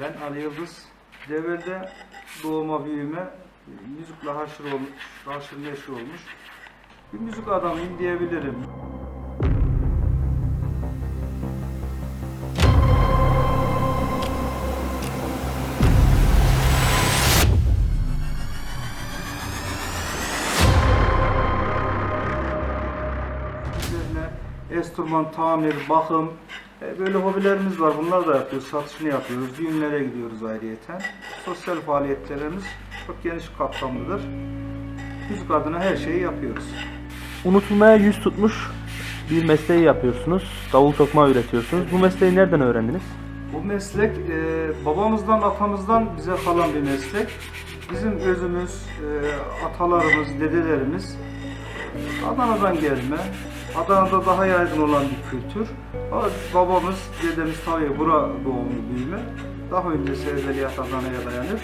Ben Ali Yıldız. Develde doğuma büyüme müzikle haşır olmuş, haşır neşir olmuş. Bir müzik adamıyım diyebilirim. Enstrüman tamir, bakım, böyle hobilerimiz var. Bunlar da yapıyoruz, satışını yapıyoruz. Düğünlere gidiyoruz ayrıyeten. Sosyal faaliyetlerimiz çok geniş kapsamlıdır. Müzik adına her şeyi yapıyoruz. Unutulmaya yüz tutmuş bir mesleği yapıyorsunuz. Davul tokma üretiyorsunuz. Bu mesleği nereden öğrendiniz? Bu meslek e, babamızdan, atamızdan bize kalan bir meslek. Bizim özümüz, e, atalarımız, dedelerimiz Adana'dan gelme. Adana'da daha yaygın olan bir kültür. Babamız, dedemiz tabii bura doğumlu büyüme. Daha öncesi evveliyat Adana'ya dayanır.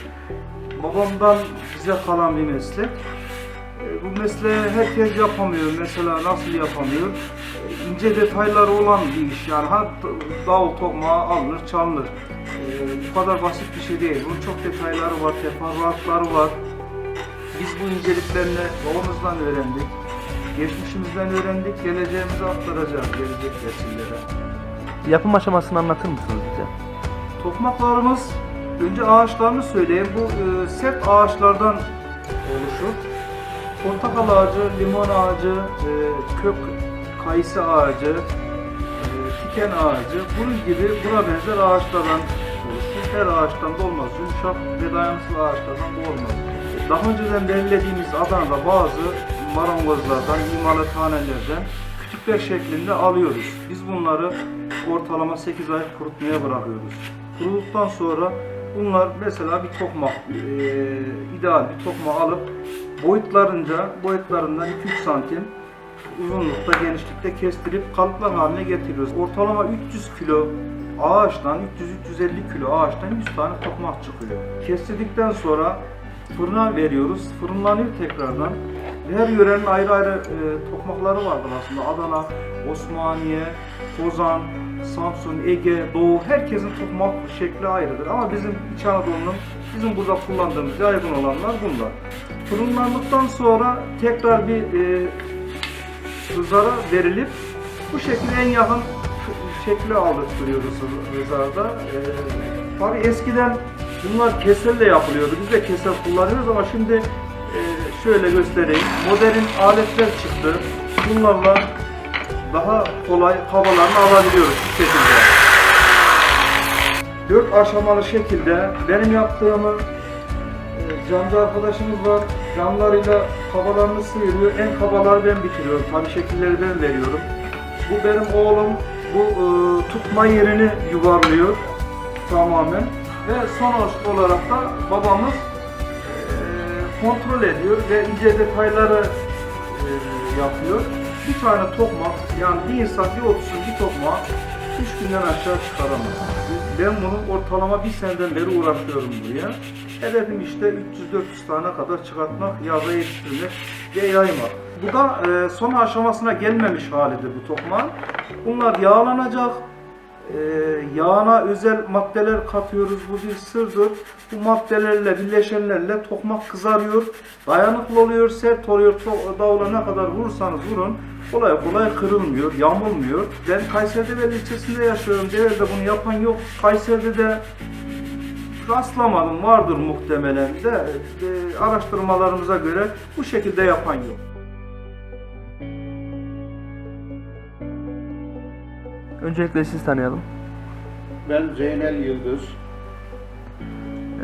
Babamdan bize kalan bir meslek. E, Bu mesleği herkes yapamıyor. Mesela nasıl yapamıyor? E, İnce detayları olan bir iş. Yani ha davul tokmağı alınır, çalınır. E, Bu kadar basit bir şey değil. Bunun çok detayları var, teferruatları var. Biz bu inceliklerini babamızdan öğrendik. Geçmişimizden öğrendik, geleceğimize aktaracağız gelecek nesillere. Yapım aşamasını anlatır mısınız bize? Tokmaklarımız, önce ağaçlarını söyleyeyim. Bu e, sert ağaçlardan oluşur. Portakal ağacı, limon ağacı, e, kök kayısı ağacı, e, tiken ağacı, bunun gibi buna benzer ağaçlardan oluşur. Her ağaçtan da olmaz. Yumuşak ve dayanıksız ağaçlardan da olmaz. Daha önceden belirlediğimiz Adana'da bazı marangozlardan, imalathanelerden kütükler şeklinde alıyoruz. Biz bunları ortalama 8 ay kurutmaya bırakıyoruz. Kuruduktan sonra bunlar mesela bir tokmak, e, ideal bir tokmak alıp boyutlarınca, boyutlarından 2-3 santim uzunlukta, genişlikte kestirip kalıplar haline getiriyoruz. Ortalama 300 kilo ağaçtan, 300-350 kilo ağaçtan 100 tane tokmak çıkıyor. Kestirdikten sonra fırına veriyoruz. Fırınlanıyor tekrardan. Her yörenin ayrı ayrı e, tokmakları vardır aslında. Adana, Osmaniye, Kozan, Samsun, Ege, Doğu herkesin tokmak şekli ayrıdır. Ama bizim İç Anadolu'nun bizim burada kullandığımız yaygın olanlar bunlar. Fırınlandıktan sonra tekrar bir e, rızara verilip bu şekilde en yakın şekli aldırtıyoruz rızarda. Ee, tabii eskiden bunlar keselle yapılıyordu. Biz de kesel kullanıyoruz ama şimdi e, şöyle göstereyim. Modern aletler çıktı. Bunlarla daha kolay havalarını alabiliyoruz bu şekilde. Dört aşamalı şekilde benim yaptığımı e, camcı arkadaşımız var. Camlarıyla kabalarını sıyırıyor. En kabaları ben bitiriyorum. Tabii şekilleri ben veriyorum. Bu benim oğlum. Bu e, tutma yerini yuvarlıyor tamamen. Ve son olarak da babamız kontrol ediyor ve ince detayları e, yapıyor. Bir tane tokmak, yani bir insan bir otursun bir tokmağı üç günden aşağı çıkaramaz. Ben bunu ortalama bir seneden beri uğraşıyorum buraya. Hedefim işte 300-400 tane kadar çıkartmak, yaza yetiştirmek ve yaymak. Bu da e, son aşamasına gelmemiş halidir bu tokmağın. Bunlar yağlanacak, e, yağına özel maddeler katıyoruz. Bu bir sırdır. Bu maddelerle, bileşenlerle tokmak kızarıyor. Dayanıklı oluyor, sert oluyor. Davula ne kadar vurursanız vurun kolay kolay kırılmıyor, yamulmuyor. Ben Kayseri'de ve ilçesinde yaşıyorum. Develde bunu yapan yok. Kayseri'de de rastlamadım. Vardır muhtemelen de. E, araştırmalarımıza göre bu şekilde yapan yok. Öncelikle siz tanıyalım. Ben Zeynel Yıldız.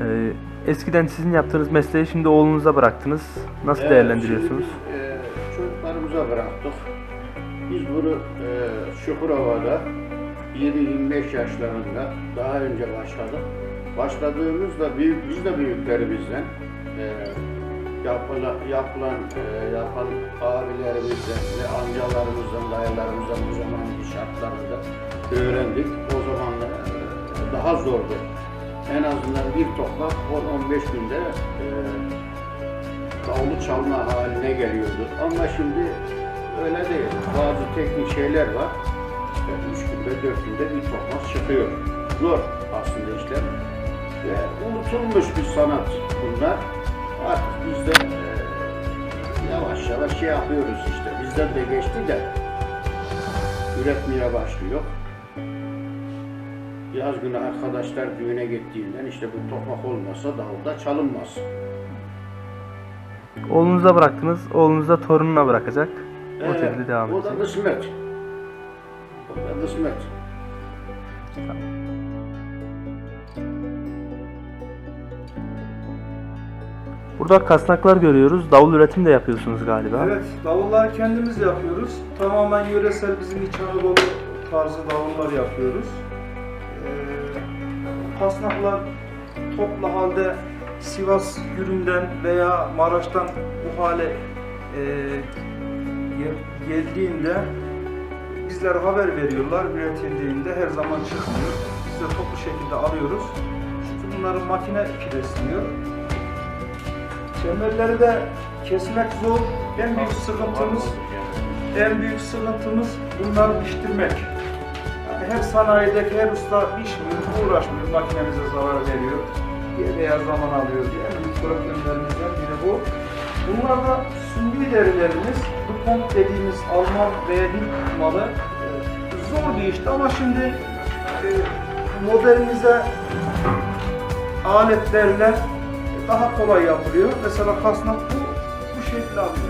Ee, eskiden sizin yaptığınız mesleği şimdi oğlunuza bıraktınız. Nasıl Evet, değerlendiriyorsunuz? şimdi e, çocuklarımıza bıraktık. Biz bunu e, Şukurova'da 20-25 yaşlarında daha önce başladık. Başladığımızda büyük, biz de büyüklerimizden e, yapılan, yapılan e, yapan abilerimizden ve amcalarımızdan, dayılarımızdan şartlarında öğrendik. O zaman e, daha zordu. En azından bir toprak 10-15 günde e, davulu çalma haline geliyordu. Ama şimdi öyle değil. Bazı teknik şeyler var. İşte üç günde, dört günde bir tokmak çıkıyor. Zor aslında işler. Ve unutulmuş bir sanat bunlar. Artık biz de e, yavaş yavaş şey yapıyoruz işte. Bizden de geçti de üretmeye başlıyor. Yaz günü arkadaşlar düğüne gittiğinden işte bu tokmak olmasa davulda çalınmaz. Oğlunuza bıraktınız. Oğlunuz da torununa bırakacak. O şekilde devam O da edecek. kısmet. O da kısmet. Burada kasnaklar görüyoruz. Davul üretim de yapıyorsunuz galiba. Evet, davulları kendimiz yapıyoruz. Tamamen yöresel bizim İç Anadolu tarzı davullar yapıyoruz. Ee, kasnaklar toplu halde Sivas Güründen veya Maraş'tan bu hale e, gel- geldiğinde bizlere haber veriyorlar. Üretildiğinde her zaman çıkmıyor. Biz de toplu şekilde alıyoruz. Çünkü bunların makine kilesliyor. Çemberleri de kesmek zor. En büyük sıkıntımız en büyük sıkıntımız bunları piştirmek. Yani her sanayideki her usta pişmiyor, uğraşmıyor, makinemize zarar veriyor diye veya zaman alıyor diye en büyük problemlerimizden biri bu. Bunlar da sünni derilerimiz, DuPont dediğimiz Alman veya Hint malı e, zor bir işti ama şimdi e, modernize aletlerle daha kolay yapılıyor. Mesela kasnak bu, bu şekilde alıyor.